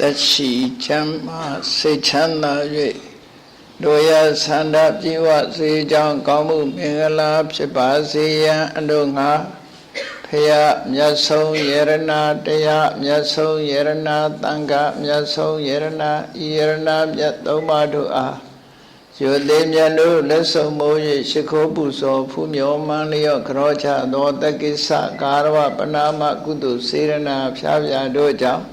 သက်ရှိချမ်းသာစိတ်ချမ်းသာ၍တို့ရဆန္ဒပြေဝစေကြောင်းကောင်းမှုမင်္ဂလာဖြစ်ပါစေရန်အလို့ငါဖရာမြတ်ဆုံးယရနာတရားမြတ်ဆုံးယရနာတန်ခါမြတ်ဆုံးယရနာဤယရနာမြတ်သုံးပါးတို့အားယောသေးမြတ်တို့လက်ဆုံးမိုး၍ရှိခိုးပူဇော်ဖူးမြော်မှန်လျော့ကြောချသောတက္ကိစ္စကာရဝပနာမကုသိုလ်စေရနာဖြားဖြားတို့ကြောင့်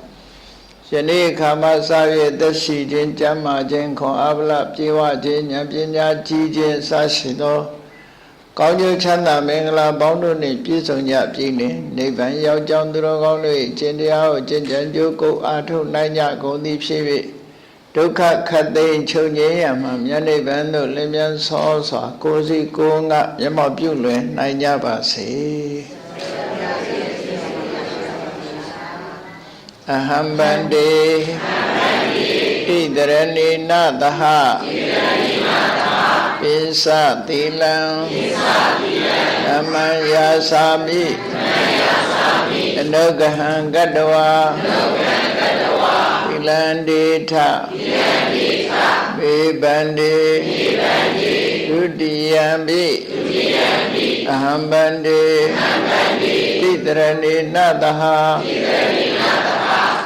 ယနေ့အခါမှစ၍သက်ရှိခြင်းကြမ်းမာခြင်းခွန်အားဗလပြေဝခြင်းဉာဏ်ပညာကြီးခြင်းစရှိသောကောင်းကျိုးချမ်းသာမင်္ဂလာပေါင်းတို့နှင့်ပြည့်စုံကြပြီနှင့်နိဗ္ဗာန်ရောက်ကြောင်းသူတော်ကောင်းတို့၏ကျင့်တရားကိုကျင့်ကြံကြိုးကိုအားထုတ်နိုင်ကြကုန်သည်ဖြစ်၍ဒုက္ခခတ်သိမ်းချုပ်ငြိမ်းရမှမြတ်နိဗ္ဗာန်သို့လင်းမြန်ဆောစွာကိုယ်စီကိုယ်ငါမျက်မှောက်ပြုလွယ်နိုင်ကြပါစေ အဟံဗန္တိဣတရဏိနသဟပိစသီလံဓမ္မယာစာမိအနုဂဟံကတဝါသီလံဒေထဘေဗန္တိဒုတိယံပိအဟံဗန္တိဣတရဏိနသဟ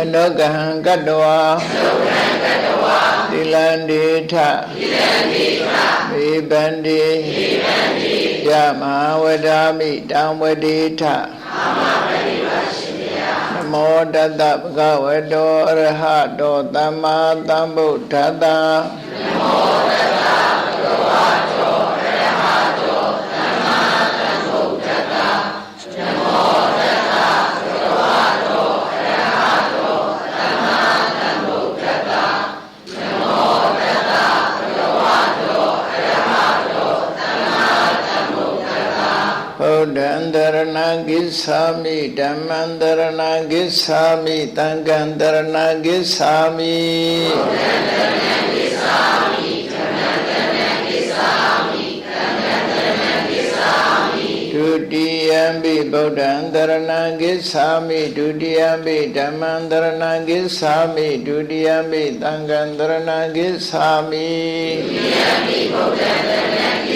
အနောကဟံကတဝါသီလံဒေထမေဗန္တိယမဟာဝဒာမိတံဝတိထနမောတတဗုဒ္ဓဝတောအရဟတောသမ္မာသမ္ဗုဒ္ဓတ္တနမောတတဗုဒ္ဓဝတောအရဟတောသမ္မာသမ္ဗုဒ္ဓတ္တနမောတတဗုဒ္ဓဝတောအရဟတောသမ္မာသမ္ဗုဒ္ဓတ္တနမောတတဗုဒ္ဓဝတောအရဟတောသမ္မာသမ္ဗုဒ္ဓတ္တဘုဒ္ဓံတရ ဏဂစ္ဆာမိဓမ္မံတရဏဂစ္ဆာမိသံဃံတရဏဂစ္ဆာမိဘုဒ္ဓံတရဏဂစ္ဆာမိဓမ္မံတရဏဂစ္ဆာမိသံဃံတရဏဂစ္ဆာမိဒုတိယံပိဗုဒ္ဓံတရဏဂစ္ဆာမိဒုတိယံပိဓမ္မံတရဏဂစ္ဆာမိဒုတိယံပိသံဃံတရဏဂစ္ဆာမိဒုတိယံပိဗုဒ္ဓံတရဏ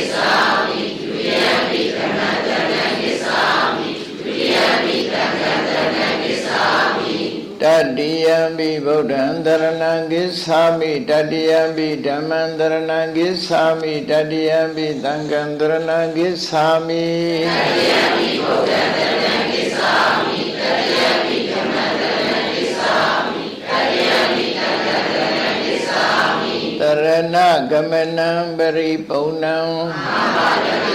တတိယံပိဗုဒ္ဓံတရဏဂစ္ဆာမိတတိယံပိဓမ္မံတရဏဂစ္ဆာမိတတိယံပိသံဃံတရဏဂစ္ဆာမိတတိယံပိဗုဒ္ဓံတရဏဂစ္ဆာမိတတိယံပိဓမ္မံတရဏဂစ္ဆာမိတတိယံပိသံဃံတရဏဂစ္ဆာမိတရဏဂမနံပရိပုံဏံအာနာတိ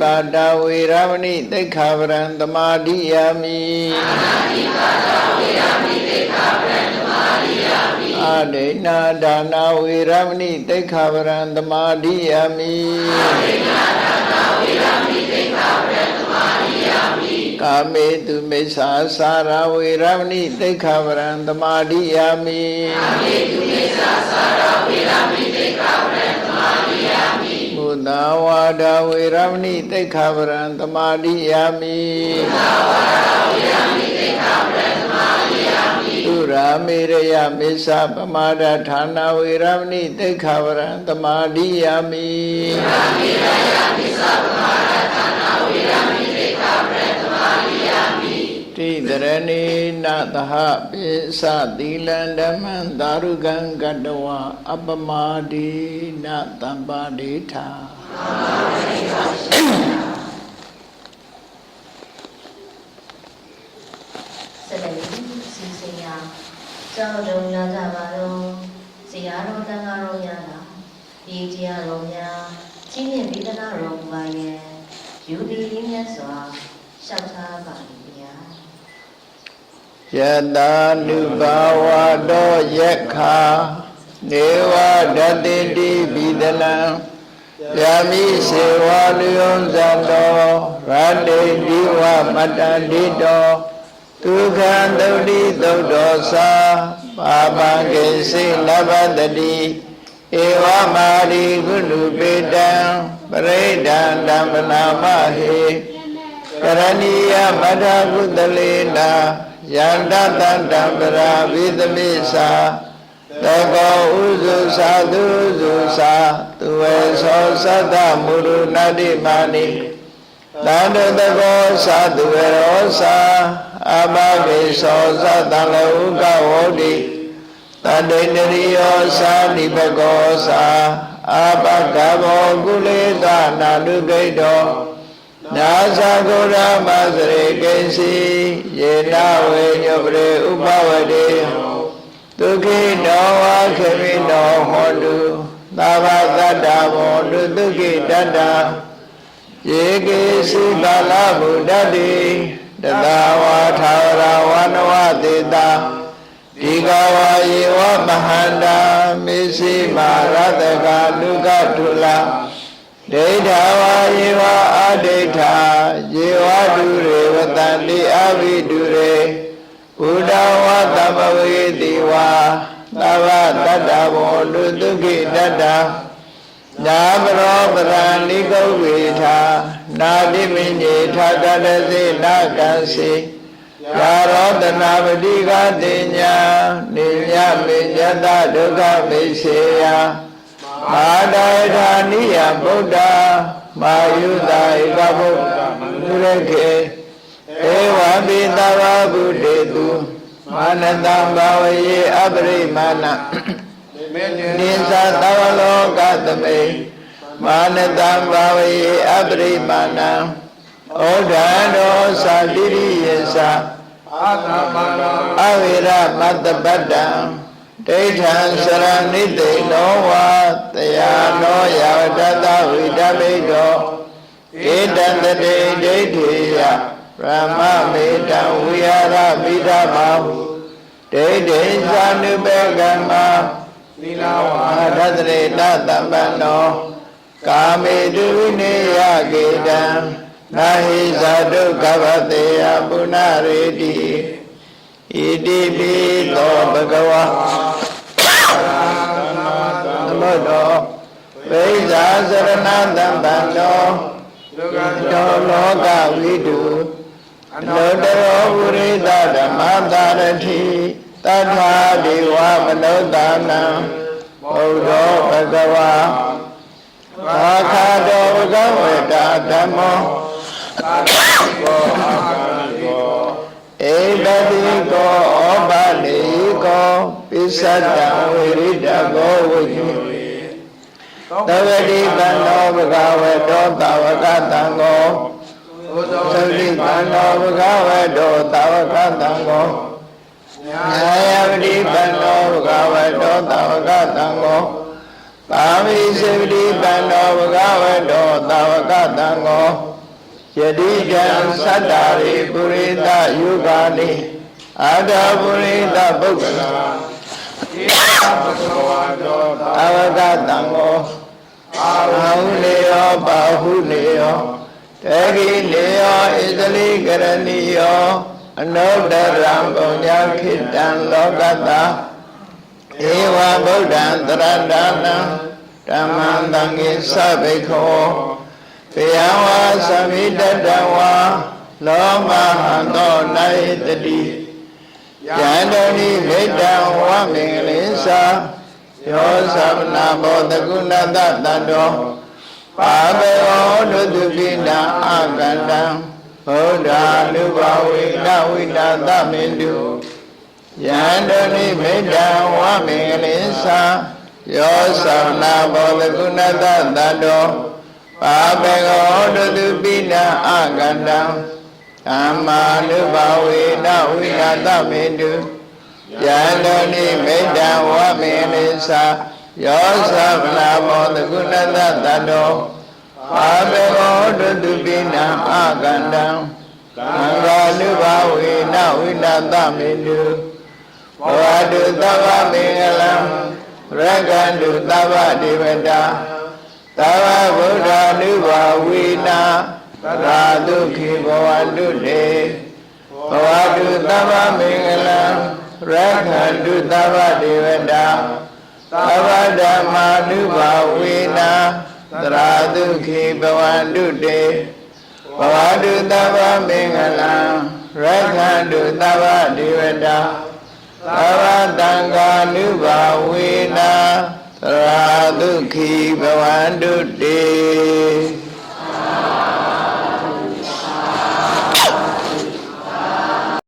ပါဒဝေရမဏိသိက္ခာပရံသမာဓိယာမိအာနာတိပါဒဝေရမဏိသိက္ခာပရံသမာဓိယာမိအာဒိနာဒါနာဝေရမဏိသိက္ခာပရံသမာဓိယာမိအာဒိနာဒါနာဝေရမဏိသိက္ခာပရံသမာဓိယာမိကာမေတုမိစ္ဆာစာရဝေရမဏိသိက္ခာပရံသမာဓိယာမိကာမေတုမိစ္ဆာစာရဝေရမဏိ ဘုဒ္ဓဝါဒဝေရမဏိသိက္ခာပရံသမာဓိယာမိဘုဒ္ဓဝါဒဝေရမဏိသိက္ခာပရံသမာဓိယာမိသုရာမေရယမေသပမာဒဌာနဝေရမဏိသိက္ခာပရံသမာဓိယာမိသုရာမေရယမေသပမာဒဌာနဝေရမဏိသိက္ခာပရံသမာဓိယာမိတိတရဏိနသဟပိသသီလံဓမ္မံသာရုကံကတဝအပမဒိနတမ္ပါဒိဋ္ဌာ ဆက်လက်ပြီးစီစဉ်ရာကျောင်းတော်ရကြပါတော့ဇေယျတော်တန်ဃာတော်များလာဒီတရားတော်များကြီးမြင့်ဗေဒနာတော်မူပါရဲ့ယူသည်ရင်းမြတ်စွာရှောက်ထားပါလိမ့်ဗျာယတာနုဘာဝတောယက္ခာနေဝဒတိတိဘိဒလံ ယာမိစေဝလူယံဇံတောရတေဒီဝမတ္တန္တိတောဒုက္ခံသုတိသုတ်တော်သာပါပံကေစိလဘတတိဧဝမာရိကုလူပေတံပရိဒံဓမ္မနာမဟေကရဏီယမထကုတလေနာယန္တတန္တံပရာဝိသမိသာ တကောဥစုသာသူစုသာသူဝေသောသတ္တမုရုဏတိမာနိတန္တတကောသာသူဝေရောသာအဘဂေသောသတ္တလဥကဝောတိတန္တိနရိယောသာနိဘကောသာအဘဂဘောကုလေသနာနုဂိတောနာသကုရမစရေကိစီယေနဝေညုပရေဥပဝတိ ဒုက္ခိတောဝါခေမိတောဟောတုသဗ္ဗတတ္တဘောတုဒုက္ခိတတ္တယေကေစီကာလဗုဒ္ဓတိတတဝါထာဝရဝနဝတေတာဒီကဝါယေဝမဟန္တာမေစီမာရတကလူကထုလာဒိဋ္ဌာဝါယေဝအဒိဋ္ဌာယေဝတုရေဝတန္တိအဘိတုရေဘုဒ္ဓဝါ သမဝေတိဝါသဗ္ဗတတ္တဘောလူတုခိတတ္တနာမရောပရဏိကုဝေထာနာတိမင်းကြီးထာကတစေနာကံစေယာရောတနာပတိကတိညာနိညမေညတဒုက္ခမေစေယမာတယထာနိယဗုဒ္ဓမာယုတာဧကဗုဒ္ဓမုရခေဧဝံပိတဝဗုတေတု မာနတံဘာဝယေအပရိမာဏနိသသဝလောကသမေမာနတံဘာဝယေအပရိမာဏဩဒံတောသာတိရိယေသအာသမနောအဝိရမတ္တပတ္တံဒိဋ္ဌံစရဏိတေနောဝါတယာနောယဝတ္တဝိတမိတောဧတံတတေဒိဋ္ဌိယ ဗြဟ္မမေတံဝိဟာရမိဓမ္မာဟုဒိဋ္ဌိသ ानु ပေကမ္မသီလဝါအာရတရေတတမ္ပန္နောကာမေတုဝိနေယကေတံနာဟိဇာတုကဗ္ဗတေယပုဏ္ဏရေတိဣတိပိသောဘဂဝါသမုဒ္ဒောဝိဇာစရဏတံတံတောဒုက္ခတောလောကဝိတု အနုတရောဝိရိဒဓမ္မတာရတိတထာဒေဝမနုဿာနံဘုဒ္ဓောဘဂဝါဘာခာတောဘဂဝေတာဓမ္မောသာသကောအာဂံကောဧတတိကောဩပါလေကောပိစ္ဆတံဝိရိဒကောဝိညုသဝတိပန္နောဘဂဝေတောတာဝကတံကောဘု သောသတိပန္နောဘဂဝေတောတာဝကတံကောညာယပတိပန္နောဘဂဝေတောတာဝကတံကောပါမိစေပတိပန္နောဘဂဝေတောတာဝကတံကောယတိတံသတ္တာရိပုရိသယုဂာနိအာဒပုရိသပုဂ္ဂလာဧတဘဂဝါတောသာအဝကတံကိုအာဟုနေယောပါဟုနေယော တေဂိနေယောဣသလိကရဏီယောအနုတ္တရံပုံညာခိတံလောကတဧဝဗုဒ္ဓံတရတနံဓမ္မံတံကိသဗိခောပေယံဝါသမိတတဝါလောမဟံသောနိုင်တတိယန္တနိမေတ္တံဝမင်္ဂလိသာယောသမနာဘောတကုဏတတတ္တော ပါပေယောဒုတုပိနာအကန္တံဘုဒ္ဓ ानु ဘဝေနဝိတသမေတုယန္တနိမေတ္တံဝမင်္ဂလိသာယောသမနာဘောတကုဏတတတ္တောပါပေယောဒုတုပိနာအကန္တံသမ္မာနုဘဝေနဝိတသမေတုယန္တနိမိတ္တဝမေနိသာ ယောသမနာမောတကုဏတတတ္တောပါပေဘောတုတုပိနံအကန္တံသသံဃာနုဘာဝေနဝိနတမေတုဘဝတုသဗ္ဗမင်္ဂလံရက္ခန္တုသဗ္ဗဒေဝတာသဗ္ဗဗုဒ္ဓ ानु ဘာဝေနာသာဒုခိဘဝတုတေဘဝတုသဗ္ဗမင်္ဂလံရက္ခန္တုသဗ္ဗဒေဝတာ သဗ္ဗဓမ္မာနုဘာဝေနာသရာဒုခိဘဝတုတေဘဝတုသဗ္ဗမင်္ဂလံရက္ခန္တုသဗ္ဗဒေဝတာသဗ္ဗတံဃာနုဘာဝေနာသရာဒုခိဘဝန္တုတေ